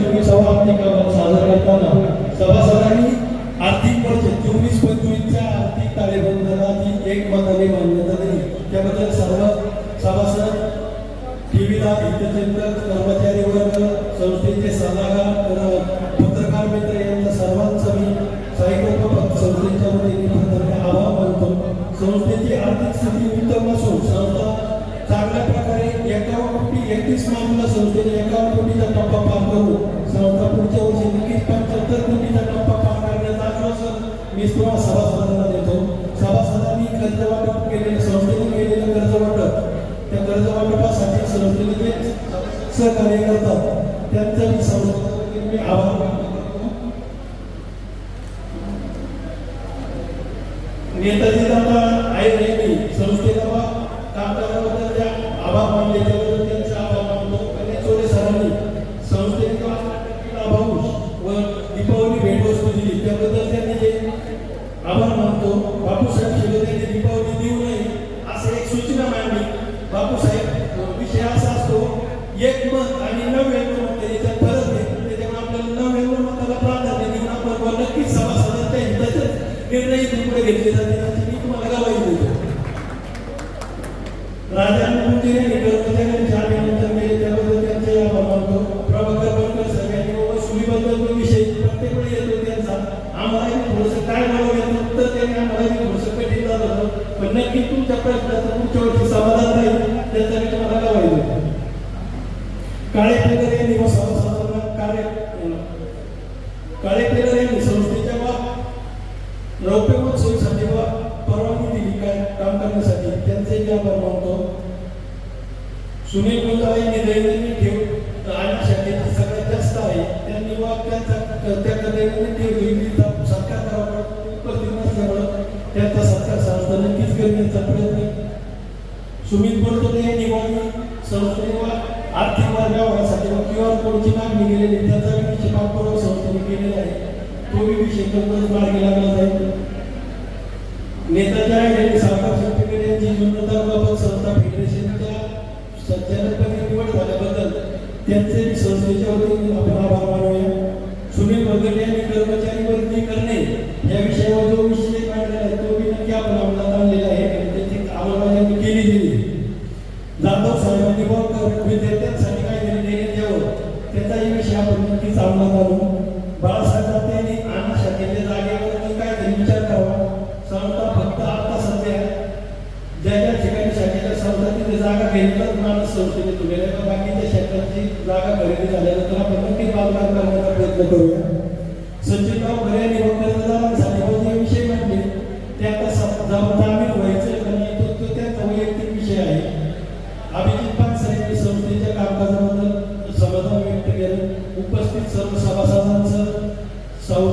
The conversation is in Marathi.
चोवीसावा आर्थिक अहवाल करताना सभासदांनी आर्थिक वर्ष चोवीस पंचवीसच्या आर्थिक एक मताने मान्यता दिली. त्याबद्दल सर्व सभासद ठेवीदार हितचिंतक कर्मचारी वर्ग संस्थेचे सल्लागार संस्थेची आर्थिक स्थिती उत्तम असून संस्था चांगल्या प्रकारे एकावन्न कोटी एकतीस मार्चला संस्थेने एकावन्न कोटीचा टप्पा पार करू संस्था पुढच्या वर्षी नक्कीच पंच्याहत्तर कोटीचा टप्पा पार करण्याचं आश्वासन मी तुम्हाला सभासदांना देतो. सभासदांनी कर्ज वाटप केलेलं संस्थेने केलेलं कर्ज वाटप त्या कर्ज वाटपासाठी संस्थेने जे सहकार्य करतात त्यांचा मी संस्थेने आभार नेताजी दादा यांनी संस्थेला त्या आभार मानले. त्याबद्दल त्यांचा आभार मानतो. आणि सरांनी व दीपावली भेटवस्तू दिली. त्याबद्दल त्यांनी जे आभार मानतो बापूसाहेब शिले यांनी दीपावली देऊ नये असं एक सूचना मांडली. बापूसाहेब विषय असा असतो एक मत आणि नव्याण्णव मत याच्यात फरक त्याच्यामुळे आपल्याला नव्याण्णव मताला प्राधान्य देऊन आपण नक्कीच सभासदांच्या हिताचे निर्णय पुढे घेतले जाते परवानगी दिली काय काम करण्यासाठी त्यांचे मी आभार सुनील गुंजाळ यांनी दैनंदिन ठेव आणि शाखेची सगळ्यात जास्त आहे. त्या व त्यांचा त्या दैनंदिन ठेव योजनेचा सरकार करावा उपस्थित नसल्यामुळं त्यांचा सरकार संस्था नक्कीच करण्याचा प्रयत्न सुमित बोलतोडे यांनी व संस्थेवर आर्थिक वर्गावरासाठी क्यू आर कोडची मागणी केलेली त्याचा विषय पाठपुरावा संस्थेने केलेला आहे. तो मी विषय लवकरच मार्गी लागला जाईल नेताजी आहे यांनी सावकार सर्टिफिकेट यांची जीर्णोद्धारबाबत संस्था फेडरेशनच्या त्यानंतर निवड झाल्याबद्दल त्यांचे संस्थेच्या वतीने आपण आभार मानूया. सुनील वगैरे यांनी कर्मचारी वर्गणी करणे या विषयावर जो विषय काढलेला आहे तो मी नक्की आपण अंमलात आणलेला आहे. आणि त्याची अंमलबजावणी केली गेली. जाधव साहेबांनी व विद्यार्थ्यांसाठी काहीतरी देण्यात यावं त्याचाही विषय आपण नक्कीच अंमलात आणू. जागा घेतलं माणूस संस्थेने तुलेल्या आहे. बाकीच्या शाखांची जागा खरेदी झाल्यानंतर आपण नक्की बांधकाम करण्याचा प्रयत्न करूया. सचिनराव खरे यांनी व विषय मांडले ते आता स- व्हायचं का नाही तो तो त्यांचा वैयक्तिक विषय आहे. अभिजित पानसरे यांनी संस्थेच्या कामकाजाबद्दल समाधान व्यक्त केलं. उपस्थित सर्व सभासदांचं सौ